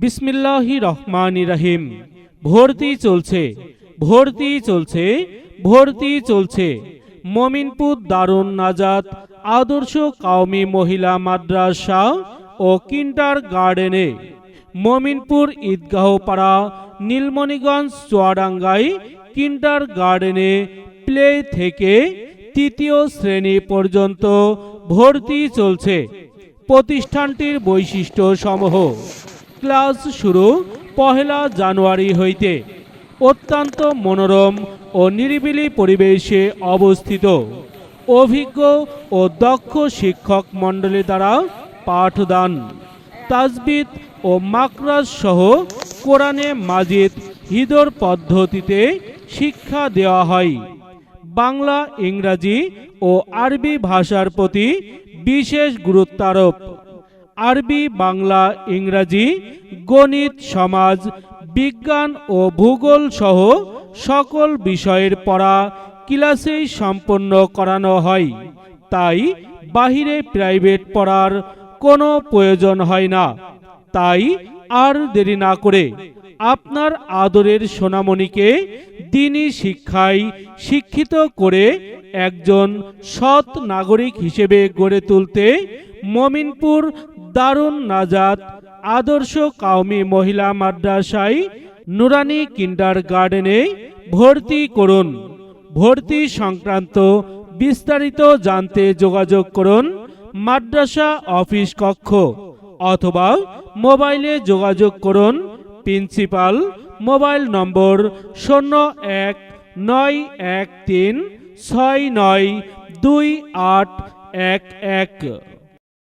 বিসমিল্লাহি রহমানি রহিম। ভর্তি চলছে ভর্তি চলছে ভর্তি চলছে। মমিনপুর দারুণ নাজাত আদর্শ কাউমি মহিলা মাদ্রাসা ও কিন্টার গার্ডেনে। মমিনপুর ঈদগাহ পাড়া, নীলমণিগঞ্জ চুয়াডাঙ্গাই কিন্টার গার্ডেনে প্লে থেকে তৃতীয় শ্রেণি পর্যন্ত ভর্তি চলছে। প্রতিষ্ঠানটির বৈশিষ্ট্য সমূহ ক্লাস শুরু পহেলা জানুয়ারি হইতে। অত্যন্ত মনোরম ও নিরিবিলি পরিবেশে অবস্থিত। অভিজ্ঞ ও দক্ষ শিক্ষক মণ্ডলী দ্বারা পাঠদান। তাজবিদ ও মাকরাজ সহ কোরআনে মাজিদ হিদর পদ্ধতিতে শিক্ষা দেওয়া হয়। বাংলা, ইংরাজি ও আরবি ভাষার প্রতি বিশেষ গুরুত্বারোপ। আরবি, বাংলা, ইংরাজি, গণিত, সমাজ, বিজ্ঞান ও ভূগোল সহ সকল বিষয়ের পড়া ক্লাসেই সম্পন্ন করানো হয়। তাই বাহিরে প্রাইভেট পড়ার কোনো প্রয়োজন হয় না। তাই আর দেরি না করে আপনার আদরের সোনামণিকে দিনই শিক্ষায় শিক্ষিত করে একজন সৎ নাগরিক হিসেবে গড়ে তুলতে মমিনপুর দারুণ নাজাত আদর্শ কাউমি মহিলা মাদ্রাসায় নুরানি কিন্ডার গার্ডেনে ভর্তি করুন। ভর্তি সংক্রান্ত বিস্তারিত জানতে যোগাযোগ করুন মাদ্রাসা অফিস কক্ষ অথবা মোবাইলে যোগাযোগ করুন প্রিন্সিপাল মোবাইল নম্বর শূন্য এক নয় এক তিন ছয় নয় দুই আট এক এক।